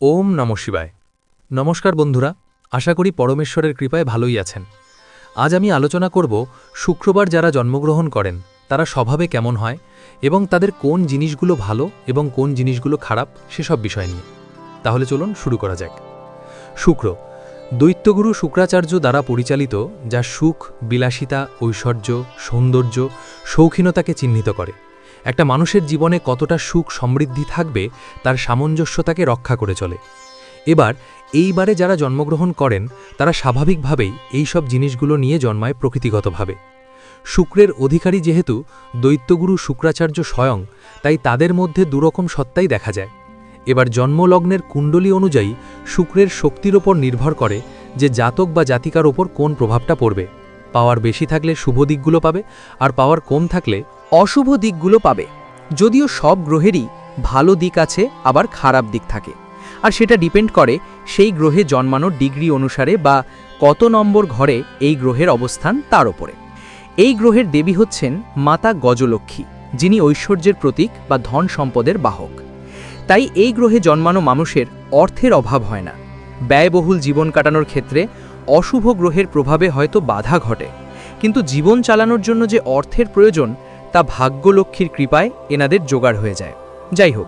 ওম নম শিবায়। নমস্কার বন্ধুরা, আশা করি পরমেশ্বরের কৃপায় ভালোই আছেন। আজ আমি আলোচনা করব শুক্রবার যারা জন্মগ্রহণ করেন, তারা স্বভাবে কেমন হয় এবং তাদের কোন জিনিসগুলো ভালো এবং কোন জিনিসগুলো খারাপ সেসব বিষয় নিয়ে। তাহলে চলুন শুরু করা যাক। শুক্র, দৈত্যগুরু শুক্রাচার্য দ্বারা পরিচালিত, যা সুখ, বিলাসিতা, ঐশ্বর্য, সৌন্দর্য, শৌখিনতাকে চিহ্নিত করে। একটা মানুষের জীবনে কতটা সুখ সমৃদ্ধি থাকবে, তার সামঞ্জস্যতাকে রক্ষা করে চলে। এবার, এইবারে যারা জন্মগ্রহণ করেন, তারা স্বাভাবিকভাবেই এই সব জিনিসগুলো নিয়ে জন্মায় প্রকৃতিগতভাবে। শুক্রের অধিকারী যেহেতু, দৈত্যগুরু শুক্রাচার্য স্বয়ং, তাই তাদের মধ্যে দুরকম সত্তাই দেখা যায়। এবার জন্মলগ্নের কুণ্ডলী অনুযায়ী, শুক্রের শক্তির ওপর নির্ভর করে যে জাতক বা জাতিকার ওপর কোন প্রভাবটা পড়বে। পাওয়ার বেশি থাকলে শুভ দিকগুলো পাবে, আর পাওয়ার কম থাকলে অশুভ দিকগুলো পাবে। যদিও সব গ্রহেরই ভালো দিক আছে, আবার খারাপ দিক থাকে। আর সেটা ডিপেন্ড করে সেই গ্রহে জন্মানোর ডিগ্রি অনুসারে বা কত নম্বর ঘরে এই গ্রহের অবস্থান তার ওপরে। এই গ্রহের দেবী হচ্ছেন মাতা গজলক্ষ্মী, যিনি ঐশ্বর্যের প্রতীক বা ধন সম্পদের বাহক। তাই এই গ্রহে জন্মানো মানুষের অর্থের অভাব হয় না। ব্যয়বহুল জীবন কাটানোর ক্ষেত্রে অশুভ গ্রহের প্রভাবে হয়তো বাধা ঘটে। কিন্তু জীবন চালানোর জন্য যে অর্থের প্রয়োজন, তা ভাগ্যলক্ষ্মীর কৃপায় এনাদের জোগাড় হয়ে যায়। যাই হোক,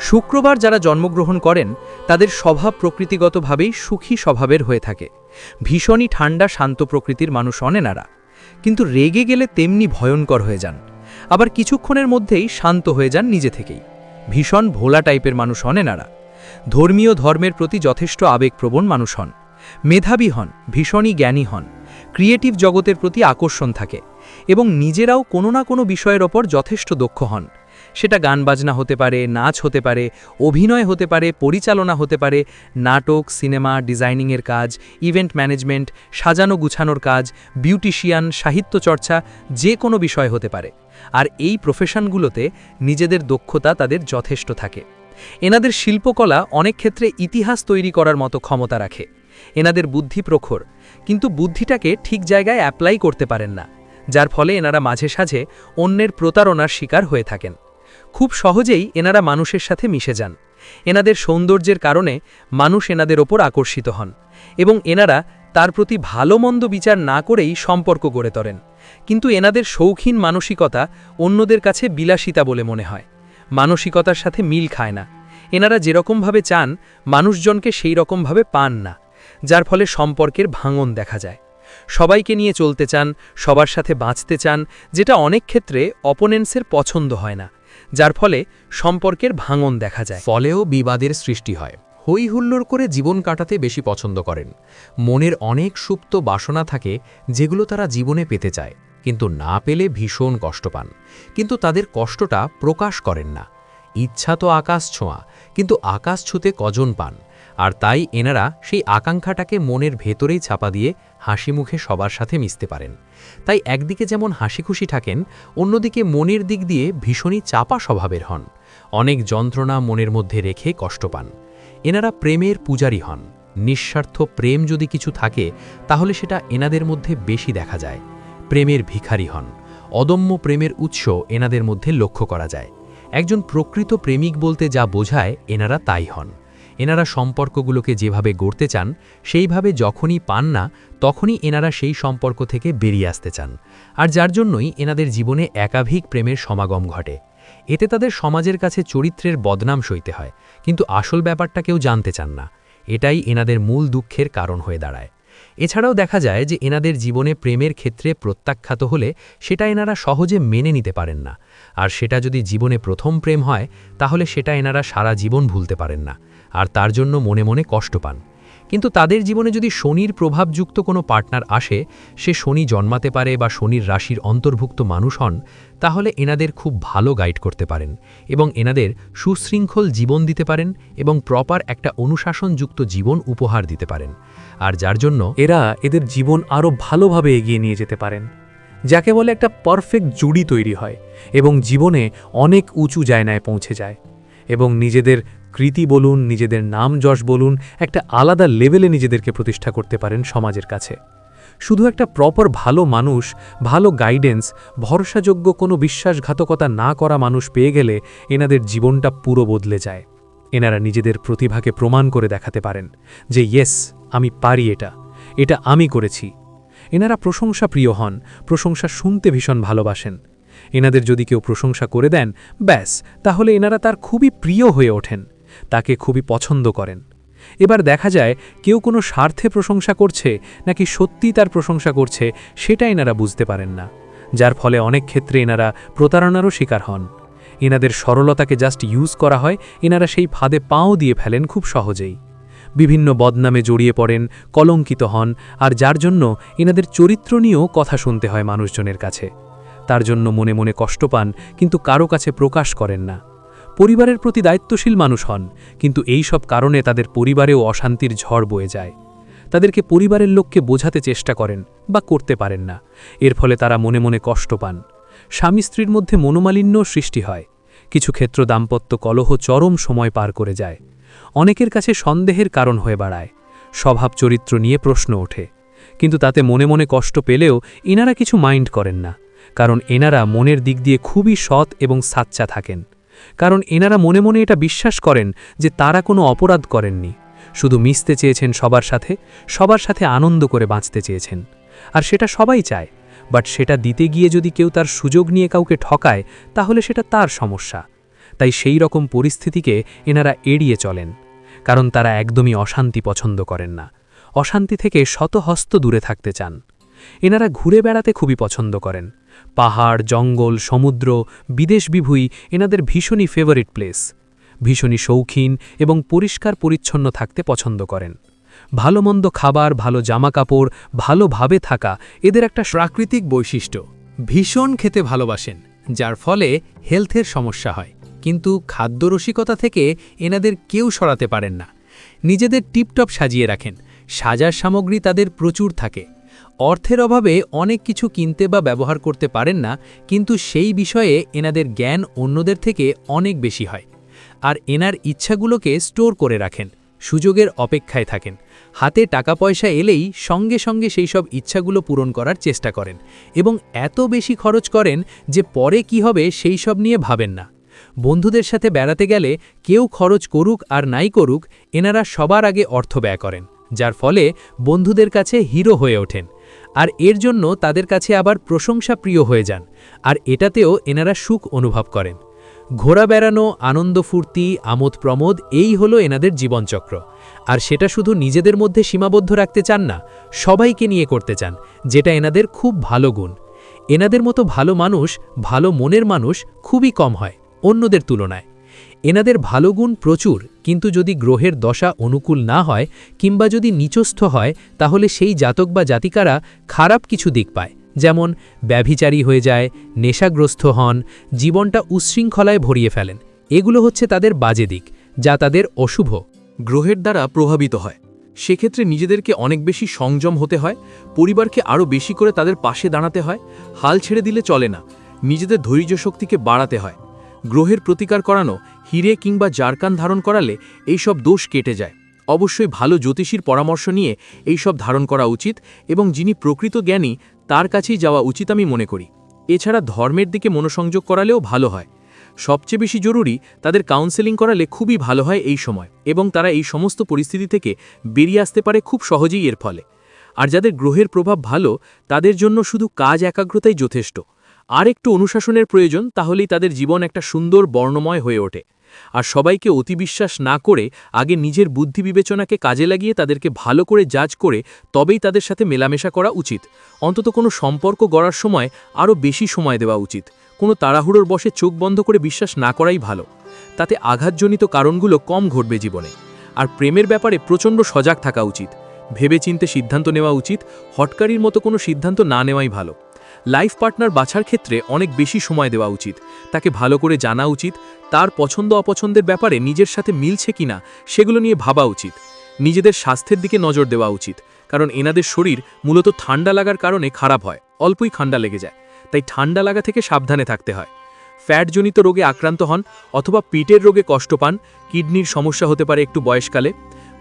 শুক্রবার যারা জন্মগ্রহণ করেন, তাদের স্বভাব প্রকৃতিগতভাবেই সুখী স্বভাবের হয়ে থাকে। ভীষণই ঠান্ডা শান্ত প্রকৃতির মানুষ অনেনারা কিন্তু রেগে গেলে তেমনি ভয়ঙ্কর হয়ে যান। আবার কিছুক্ষণের মধ্যেই শান্ত হয়ে যান নিজে থেকেই। ভীষণ ভোলা টাইপের মানুষ অনেনারা ধর্মীয় ধর্মের প্রতি যথেষ্ট আবেগপ্রবণ মানুষ হন। মেধাবী হন, ভীষণই জ্ঞানী হন। ক্রিয়েটিভ জগতের প্রতি আকর্ষণ থাকে এবং নিজেরাও কোনো না কোনো বিষয়ের ওপর যথেষ্ট দক্ষ হন। সেটা গান বাজনা হতে পারে, নাচ হতে পারে, অভিনয় হতে পারে, পরিচালনা হতে পারে, নাটক, সিনেমা, ডিজাইনিংয়ের কাজ, ইভেন্ট ম্যানেজমেন্ট, সাজানো গুছানোর কাজ, বিউটিশিয়ান, সাহিত্য চর্চা, যে কোনো বিষয় হতে পারে। আর এই প্রফেশনগুলোতে নিজেদের দক্ষতা তাদের যথেষ্ট থাকে। এনাদের শিল্পকলা অনেক ক্ষেত্রে ইতিহাস তৈরি করার মতো ক্ষমতা রাখে। এনাদের বুদ্ধি প্রখর, কিন্তু বুদ্ধিটাকে ঠিক জায়গায় অ্যাপ্লাই করতে পারেন না, যার ফলে এনারা মাঝে সাঝে অন্যের প্রতারণার শিকার হয়ে থাকেন। খুব সহজেই এনারা মানুষের সাথে মিশে যান। এনাদের সৌন্দর্যের কারণে মানুষ এনাদের ওপর আকর্ষিত হন এবং এনারা তার প্রতি ভালো মন্দ বিচার না করেই সম্পর্ক গড়ে তোলেন। কিন্তু এনাদের শৌখিন মানসিকতা অন্যদের কাছে বিলাসিতা বলে মনে হয়। মানসিকতার সাথে মিল খায় না। এনারা যেরকমভাবে চান, মানুষজনকে সেই রকমভাবে পান না। যার ফলে সম্পর্কের ভাঙন দেখা যায়। সবাইকে নিয়ে চলতে চান, সবার সাথে বাঁচতে চান, যেটা অনেক ক্ষেত্রে অপোনেন্টসের পছন্দ হয় না, যার ফলে সম্পর্কের ভাঙন দেখা যায়। ফলেও বিবাদের সৃষ্টি হয়। হই হুল্লোড় করে জীবন কাটাতে বেশি পছন্দ করেন। মনের অনেক সুপ্ত বাসনা থাকে যেগুলো তারা জীবনে পেতে চায়, কিন্তু না পেলে ভীষণ কষ্ট পান। কিন্তু তাদের কষ্টটা প্রকাশ করেন না। ইচ্ছা তো আকাশ ছোঁয়া, কিন্তু আকাশ ছুতে কজন পান? আর তাই এনারা সেই আকাঙ্ক্ষাটাকে মনের ভেতরেই ছাপা দিয়ে হাসি মুখে সবার সাথে মিশতে পারেন। তাই একদিকে যেমন হাসি খুশি থাকেন, অন্যদিকে মনের দিক দিয়ে ভীষণই চাপা স্বভাবের হন। অনেক যন্ত্রণা মনের মধ্যে রেখে কষ্ট পান। এনারা প্রেমের পূজারী হন। নিঃস্বার্থ প্রেম যদি কিছু থাকে, তাহলে সেটা এনাদের মধ্যে বেশি দেখা যায়। প্রেমের ভিখারি হন। অদম্য প্রেমের উৎস এনাদের মধ্যে লক্ষ্য করা যায়। একজন প্রকৃত প্রেমিক বলতে যা বোঝায়, এনারা তাই হন। এনারা সম্পর্কগুলোকে যেভাবে গড়তে চান, সেইভাবে যখনই পান না, তখনই এনারা সেই সম্পর্ক থেকে বেরিয়ে আসতে চান। আর যার জন্যই এনাদের জীবনে একাধিক প্রেমের সমাগম ঘটে। এতে তাদের সমাজের কাছে চরিত্রের বদনাম সইতে হয়, কিন্তু আসল ব্যাপারটা কেউ জানতে চান না। এটাই এনাদের মূল দুঃখের কারণ হয়ে দাঁড়ায়। এছাড়াও দেখা যায় যে এনাদের জীবনে প্রেমের ক্ষেত্রে প্রত্যাখ্যাত হলে সেটা এনারা সহজে মেনে নিতে পারেন না। আর সেটা যদি জীবনে প্রথম প্রেম হয়, তাহলে সেটা এনারা সারা জীবন ভুলতে পারেন না, আর তার জন্য মনে মনে কষ্ট পান। কিন্তু তাদের জীবনে যদি শনির প্রভাবযুক্ত কোনো পার্টনার আসে, সে শনি জন্মাতে পারে বা শনির রাশির অন্তর্ভুক্ত মানুষ হন, তাহলে এনাদের খুব ভালো গাইড করতে পারেন এবং এনাদের সুশৃঙ্খল জীবন দিতে পারেন এবং প্রপার একটা অনুশাসনযুক্ত জীবন উপহার দিতে পারেন। আর যার জন্য এরা এদের জীবন আরও ভালোভাবে এগিয়ে নিয়ে যেতে পারেন, যাকে বলে একটা পারফেক্ট জুড়ি তৈরি হয় এবং জীবনে অনেক উঁচু জায়গায় পৌঁছে যায়। এবং নিজেদের কৃতি বলুন, নিজেদের নাম যশ বলুন, একটা আলাদা লেভেলে নিজেদেরকে প্রতিষ্ঠা করতে পারেন সমাজের কাছে। শুধু একটা প্রপার ভালো মানুষ, ভালো গাইডেন্স ভরসাযোগ্য কোনো বিশ্বাসঘাতকতা না করা মানুষ পেয়ে গেলে এনাদের জীবনটা পুরো বদলে যায়। এনারা নিজেদের প্রতিভাকে প্রমাণ করে দেখাতে পারেন যে ইয়েস আমি পারি এটা এটা আমি করেছি। এনারা প্রশংসা প্রিয় হন, প্রশংসা শুনতে ভীষণ ভালোবাসেন। এনাদের যদি কেউ প্রশংসা করে দেন, ব্যাস, তাহলে এনারা তার খুবই প্রিয় হয়ে ওঠেন, তাকে খুবই পছন্দ করেন। এবার দেখা যায়, কেউ কোনো স্বার্থে প্রশংসা করছে, নাকি সত্যি তার প্রশংসা করছে, সেটা এনারা বুঝতে পারেন না। যার ফলে অনেক ক্ষেত্রে এনারা প্রতারণারও শিকার হন। এনাদের সরলতাকে জাস্ট ইউজ করা হয়, এনারা সেই ফাঁদে পাও দিয়ে ফেলেন খুব সহজেই। বিভিন্ন বদনামে জড়িয়ে পড়েন, কলঙ্কিত হন, আর যার জন্য এনাদের চরিত্র নিয়েও কথা শুনতে হয় মানুষজনের কাছে। তার জন্য মনে মনে কষ্ট পান, কিন্তু কারও কাছে প্রকাশ করেন না। পরিবারের প্রতি দায়িত্বশীল মানুষ হন, কিন্তু এই সব কারণে তাদের পরিবারেও অশান্তির ঝড় বয়ে যায়। তাদেরকে পরিবারের লোককে বোঝাতে চেষ্টা করেন বা করতে পারেন না। এর ফলে তারা মনে মনে কষ্ট পান। স্বামী স্ত্রীর মধ্যে মনোমালিন্য সৃষ্টি হয়। কিছু ক্ষেত্র দাম্পত্য কলহ চরম সময় পার করে যায়। অনেকের কাছে সন্দেহের কারণ হয়ে বাড়ায়। স্বভাব চরিত্র নিয়ে প্রশ্ন ওঠে। কিন্তু তাতে মনে মনে কষ্ট পেলেও ইনারা কিছু মাইন্ড করেন না। কারণ এনারা মনের দিক দিয়ে খুবই সৎ এবং সাচ্চা থাকেন। কারণ এনারা মনে মনে এটা বিশ্বাস করেন যে তারা কোনো অপরাধ করেননি। শুধু মিশতে চেয়েছেন সবার সাথে সবার সাথে আনন্দ করে বাঁচতে চেয়েছেন। আর সেটা সবাই চায়। বাট সেটা দিতে গিয়ে যদি কেউ তার সুযোগ নিয়ে কাউকে ঠকায়, তাহলে সেটা তার সমস্যা। তাই সেই রকম পরিস্থিতিকে এনারা এড়িয়ে চলেন, কারণ তারা একদমই অশান্তি পছন্দ করেন না। অশান্তি থেকে শতহস্ত দূরে থাকতে চান। এনারা ঘুরে বেড়াতে খুবই পছন্দ করেন। পাহাড়, জঙ্গল, সমুদ্র, বিদেশ বিভুই এনাদের ভীষণই ফেভারিট প্লেস ভীষণই শৌখিন এবং পরিষ্কার পরিচ্ছন্ন থাকতে পছন্দ করেন। ভালো মন্দ খাবার, ভালো জামাকাপড় ভালোভাবে থাকা এদের একটা প্রাকৃতিক বৈশিষ্ট্য। ভীষণ খেতে ভালোবাসেন, যার ফলে হেলথের সমস্যা হয়। কিন্তু খাদ্যরসিকতা থেকে এনাদের কেউ সরাতে পারেন না। নিজেদের টিপটপ সাজিয়ে রাখেন। সাজার সামগ্রী তাদের প্রচুর থাকে। অর্থের অভাবে অনেক কিছু কিনতে বা ব্যবহার করতে পারেন না, কিন্তু সেই বিষয়ে এনাদের জ্ঞান অন্যদের থেকে অনেক বেশি হয়। আর এনার ইচ্ছাগুলোকে স্টোর করে রাখেন, সুযোগের অপেক্ষায় থাকেন। হাতে টাকা পয়সা এলেই সঙ্গে সঙ্গে সেই সব ইচ্ছাগুলো পূরণ করার চেষ্টা করেন এবং এত বেশি খরচ করেন যে পরে কি হবে সেই সব নিয়ে ভাবেন না। বন্ধুদের সাথে বেড়াতে গেলে কেউ খরচ করুক আর নাই করুক, এনারা সবার আগে অর্থ ব্যয় করেন, যার ফলে বন্ধুদের কাছে হিরো হয়ে ওঠেন। আর এর জন্য তাদের কাছে আবার প্রশংসা প্রিয় হয়ে যান, আর এটাতেও এনারা সুখ অনুভব করেন। ঘোরা বেড়ানো, আনন্দ ফুর্তি, আমোদ প্রমোদ, এই হলো এনাদের জীবনচক্র। আর সেটা শুধু নিজেদের মধ্যে সীমাবদ্ধ রাখতে চান না, সবাইকে নিয়ে করতে চান, যেটা এনাদের খুব ভালো গুণ। এনাদের মতো ভালো মানুষ, ভালো মনের মানুষ খুবই কম হয়। অন্যদের তুলনায়। এনাদের ভালো গুণ প্রচুর, কিন্তু যদি গ্রহের দশা অনুকূল না হয় কিংবা যদি নিচস্থ হয়, তাহলে সেই জাতক বা জাতিকারা খারাপ কিছু দিক পায়। যেমন, ব্যভিচারী হয়ে যায়, নেশাগ্রস্ত হন, জীবনটা উচ্ছৃঙ্খলায় ভরিয়ে ফেলেন। এগুলো হচ্ছে তাদের বাজে দিক, যা তাদের অশুভ। গ্রহের দ্বারা প্রভাবিত হয়। সেক্ষেত্রে নিজেদেরকে অনেক বেশি সংযম হতে হয়, পরিবারকে আরও বেশি করে তাদের পাশে দাঁড়াতে হয়, হাল ছেড়ে দিলে চলে না। নিজেদের ধৈর্য শক্তিকে বাড়াতে হয়। গ্রহের প্রতিকার করানো, হিরে কিংবা জারকান ধারণ করালে এই সব দোষ কেটে যায়। অবশ্যই ভালো জ্যোতিষীর পরামর্শ নিয়ে এই সব ধারণ করা উচিত এবং যিনি প্রকৃত জ্ঞানী, তার কাছেই যাওয়া উচিত আমি মনে করি। এছাড়া ধর্মের দিকে মনোসংযোগ করালেও ভালো হয়। সবচেয়ে বেশি জরুরি তাদের কাউন্সেলিং করালে খুবই ভালো হয় এই সময় এবং তারা এই সমস্ত পরিস্থিতি থেকে বেরিয়ে আসতে পারে খুব সহজেই এর ফলে। আর যাদের গ্রহের প্রভাব ভালো, তাদের জন্য শুধু কাজ একাগ্রতাই যথেষ্ট। আর একটু অনুশাসনের প্রয়োজন, তাহলেই তাদের জীবন একটা সুন্দর বর্ণময় হয়ে ওঠে। আর সবাইকে অতিবিশ্বাস না করে, আগে নিজের বুদ্ধি বিবেচনাকে কাজে লাগিয়ে তাদেরকে ভালো করে জাজ করে, তবেই তাদের সাথে মেলামেশা করা উচিত। অন্তত কোনো সম্পর্ক গড়ার সময় আরও বেশি সময় দেওয়া উচিত। কোনো তাড়াহুড়োর বসে চোখ বন্ধ করে বিশ্বাস না করাই ভালো। তাতে আঘাতজনিত কারণগুলো কম ঘটবে জীবনে। আর প্রেমের ব্যাপারে প্রচণ্ড সজাগ থাকা উচিত। ভেবেচিন্তে সিদ্ধান্ত নেওয়া উচিত। হটকারির মতো কোনো সিদ্ধান্ত না নেওয়াই ভালো। লাইফ পার্টনার বাছার ক্ষেত্রে অনেক বেশি সময় দেওয়া উচিত। তাকে ভালো করে জানা উচিত, তার পছন্দ অপছন্দের ব্যাপারে নিজের সাথে মিলছে কিনা সেগুলো নিয়ে ভাবা উচিত। নিজেদের স্বাস্থ্যের দিকে নজর দেওয়া উচিত, কারণ এনাদের শরীর মূলত ঠান্ডা লাগার কারণে খারাপ হয়, অল্পই ঠান্ডা লেগে যায়, তাই ঠান্ডা লাগা থেকে সাবধানে থাকতে হয়। ফ্যাটজনিত রোগে আক্রান্ত হন অথবা পিটের রোগে কষ্ট পান, কিডনির সমস্যা হতে পারে একটু বয়সকালে।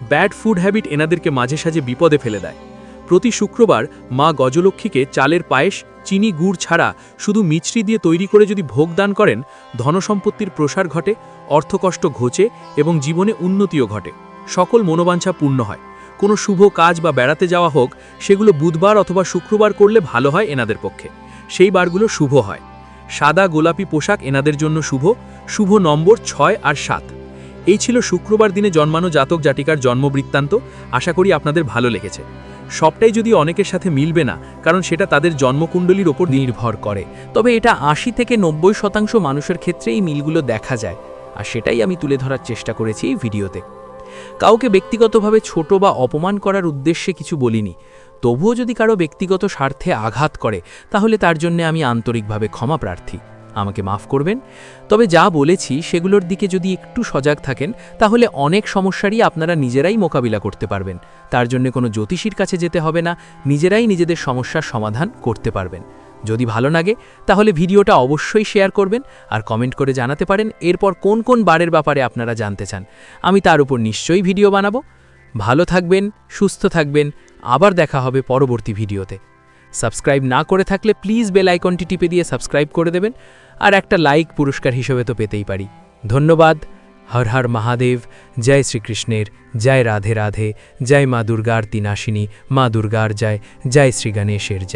ব্যাড ফুড হ্যাবিট এনাদেরকে মাঝে সাঝে বিপদে ফেলে দেয়। প্রতি শুক্রবার মা গজলক্ষ্মীকে চালের পায়েস, চিনি, গুড় ছাড়া শুধু মিছরি দিয়ে তৈরি করে যদি ভোগ দান করেন, ধনসম্পত্তির প্রসার ঘটে, অর্থকষ্ট ঘোচে এবং জীবনে উন্নতিও ঘটে। সকল মনোবাঞ্ছা পূর্ণ হয়। কোনো শুভ কাজ বা বেড়াতে যাওয়া হোক, সেগুলো বুধবার অথবা শুক্রবার করলে ভালো হয় এনাদের পক্ষে। সেই বারগুলো শুভ হয়। সাদা গোলাপি পোশাক এনাদের জন্য শুভ। শুভ নম্বর ছয় আর সাত। এই ছিল শুক্রবার দিনে জন্মানো জাতক জাতিকার জন্মবৃত্তান্ত। আশা করি আপনাদের ভালো লেগেছে। সবটাই যদি অনেকের সাথে মিলবে না, কারণ সেটা তাদের জন্মকুণ্ডলীর ওপর নির্ভর করে। তবে এটা আশি থেকে নব্বই শতাংশ মানুষের ক্ষেত্রে এই মিলগুলো দেখা যায়, আর সেটাই আমি তুলে ধরার চেষ্টা করেছি এই ভিডিওতে। কাউকে ব্যক্তিগতভাবে ছোট বা অপমান করার উদ্দেশ্যে কিছু বলিনি, তবুও যদি কারও ব্যক্তিগত স্বার্থে আঘাত করে, তাহলে তার জন্য আমি আন্তরিকভাবে ক্ষমা প্রার্থী। আমাকে মাফ করবেন। তবে যা বলেছি সেগুলোর দিকে যদি একটু সজাগ থাকেন, তাহলে অনেক সমস্যারই আপনারা নিজেরাই মোকাবিলা করতে পারবেন। তার জন্য কোনো জ্যোতিষীর কাছে যেতে হবে না, নিজেরাই নিজেদের সমস্যার সমাধান করতে পারবেন। যদি ভালো লাগে, তাহলে ভিডিওটা অবশ্যই শেয়ার করবেন আর কমেন্ট করে জানাতে পারেন এরপর কোন কোন বারের ব্যাপারে আপনারা জানতে চান। আমি তার উপর নিশ্চয়ই ভিডিও বানাবো। ভালো থাকবেন, সুস্থ থাকবেন। আবার দেখা হবে পরবর্তী ভিডিওতে। সাবস্ক্রাইব না করে থাকলে প্লিজ বেল আইকনটি টিপে দিয়ে সাবস্ক্রাইব করে দেবেন আর একটা লাইক পুরস্কার হিসেবে তো পেতেই পারি। ধন্যবাদ। হর হর মহাদেব। জয় শ্রীকৃষ্ণের। জয় রাধে রাধে। জয় মা দুর্গার তিনাশিনী। মা দুর্গার জয়। জয় শ্রী গণেশের জয়।